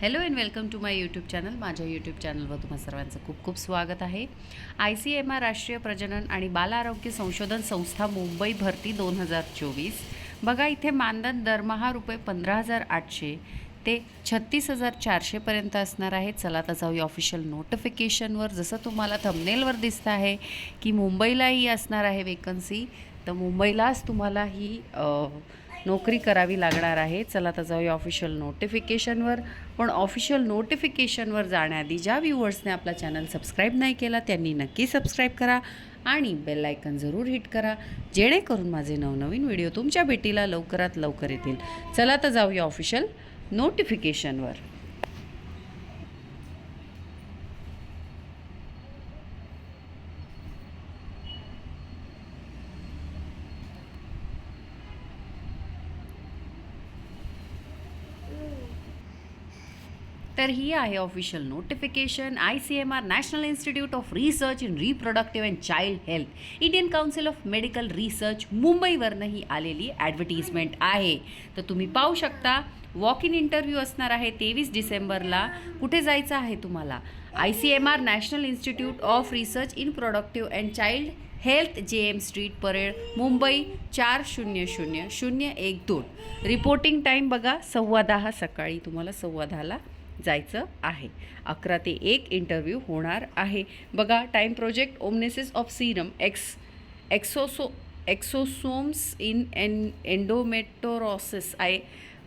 Hello and welcome to my YouTube channel माझ्या YouTube चॅनलवर तुम्हा सर्वांचं खूप खूप स्वागत आहे. आय सी एम आर राष्ट्रीय प्रजनन आणि बाल आरोग्य संशोधन संस्था मुंबई भरती दोन हजार चोवीस. बघा इथे मानधन दरमहा रुपये पंधरा हजार आठशे ते छत्तीस हजार चारशेपर्यंत असणार आहे. चला आता जाऊया ऑफिशियल नोटिफिकेशनवर जसं तुम्हाला थंबनेलवर दिसतं आहे की मुंबईलाही असणार आहे वेकन्सी तर मुंबईलाच तुम्हाला ही नोकरी करावी लागणार आहे. चला आता जाऊया ऑफिशियल नोटिफिकेशनवर पण ऑफिशियल नोटिफिकेशनवर जाण्याआधी ज्या व्ह्युअर्सने आपला चॅनल सबस्क्राईब नाही केला त्यांनी नक्की सबस्क्राईब करा आणि बेल आयकन जरूर हिट करा. जेणेकरून माझे नवनवीन व्हिडिओ तुमच्या भेटीला लवकरात लवकर येतील. चला तर जाऊया ऑफिशियल नोटिफिकेशनवर तर ही आहे official notification I C M R national institute of research in reproductive and child health Indian council of medical research मुंबईवरनं ही आलेली ॲडव्हर्टिजमेंट आहे. तर तुम्ही पाहू शकता वॉक इन इंटरव्ह्यू असणार आहे तेवीस डिसेंबरला. कुठे जायचं आहे तुम्हाला? I C M R national institute of research in productive and child health J M street parade Mumbai चार शून्य शून्य शून्य एक दोन. रिपोर्टिंग टाईम बघा सव्वा दहा सकाळी तुम्हाला सव्वा दहाला जायचं आहे. अकरा ते एक इंटरव्ह्यू होणार आहे. बघा time project ओमनेसिस of serum x एक्सोसो exosomes in N endometriosis I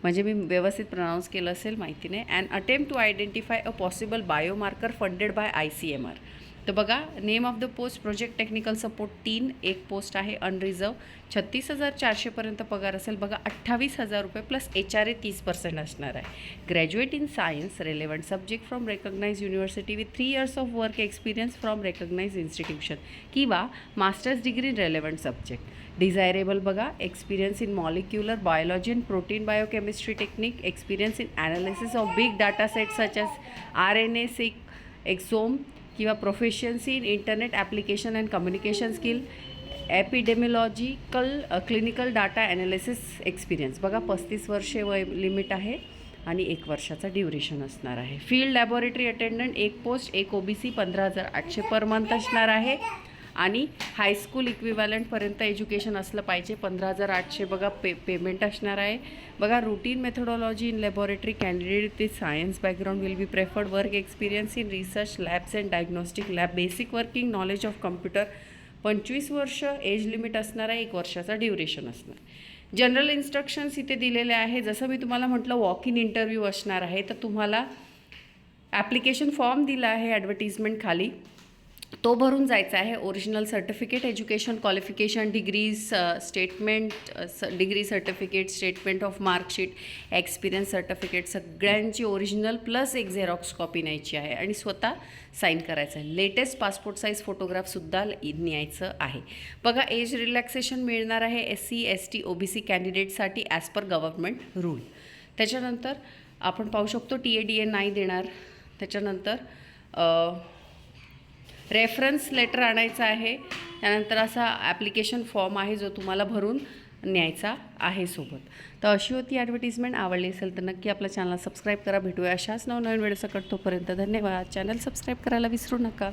म्हणजे मी व्यवस्थित प्रनाऊन्स केलं असेल माहिती नाही. And attempt to identify a possible biomarker funded by I C M R तर बघा name of the post project technical support तीन एक पोस्ट आहे अनरिझर्व छत्तीस हजार चारशेपर्यंत पगार असेल बघा अठ्ठावीस हजार रुपये प्लस एच आर ए तीस पर्सेंट असणार आहे. Graduate in science relevant subject from recognize university with three years of work experience from recognize institution किंवा masters degree in relevant subject desirable बघा experience in molecular biology and protein biochemistry technique experience in analysis of big data set such S R N A seq exome किंवा proficiency in internet application and communication skill epidemiological clinical data analysis experience बघा पस्तीस वर्षे वय limit आहे आणि एक वर्षाचा duration असणार आहे. फील्ड लॅबोरेटरी अटेंडंट एक पोस्ट एक ओ बी सी पंधरा हजार आठशे पर मंथ असणार आहे. आणि हायस्कूल इक्विवॅलंटपर्यंत एज्युकेशन असलं पाहिजे. पंधरा हजार आठशे बघा पे पेमेंट असणार आहे. बघा routine methodology in laboratory candidate ते science background will be preferred work experience in research labs and diagnostic lab basic working knowledge of computer पंचवीस वर्ष एज लिमिट असणार आहे. एक वर्षाचा ड्युरेशन असणार जनरल इन्स्ट्रक्शन्स इथे दिलेले आहे जसं मी तुम्हाला म्हटलं वॉक इन इंटरव्ह्यू असणार आहे. तर तुम्हाला ॲप्लिकेशन फॉर्म दिला आहे ॲडव्हर्टिजमेंट खाली. तो भरून जायचा आहे. Original certificate education qualification degrees statement degree certificate statement of marksheet experience certificate सगळ्यांची ओरिजिनल प्लस एक झेरॉक्स कॉपी न्यायची आहे आणि स्वतः साईन करायचं आहे. लेटेस्ट पासपोर्ट साईज फोटोग्राफसुद्धा न्यायचं आहे. बघा एज रिलॅक्सेशन मिळणार आहे S C S T O B C कॅन्डिडेटसाठी as per government rule त्याच्यानंतर आपण पाहू शकतो टी ए डी ए नाही देणार. त्याच्यानंतर रेफरन्स लेटर आणायचं आहे. त्यानंतर असा ॲप्लिकेशन फॉर्म आहे जो तुम्हाला भरून न्यायचा आहे सोबत. तर अशी होती ॲडव्हर्टिजमेंट आवडली असेल तर नक्की आपल्या चॅनलला सबस्क्राईब करा. भेटूया अशाच नवनवीन वेळेसकट तोपर्यंत. धन्यवाद. चॅनल सबस्क्राईब करायला विसरू नका.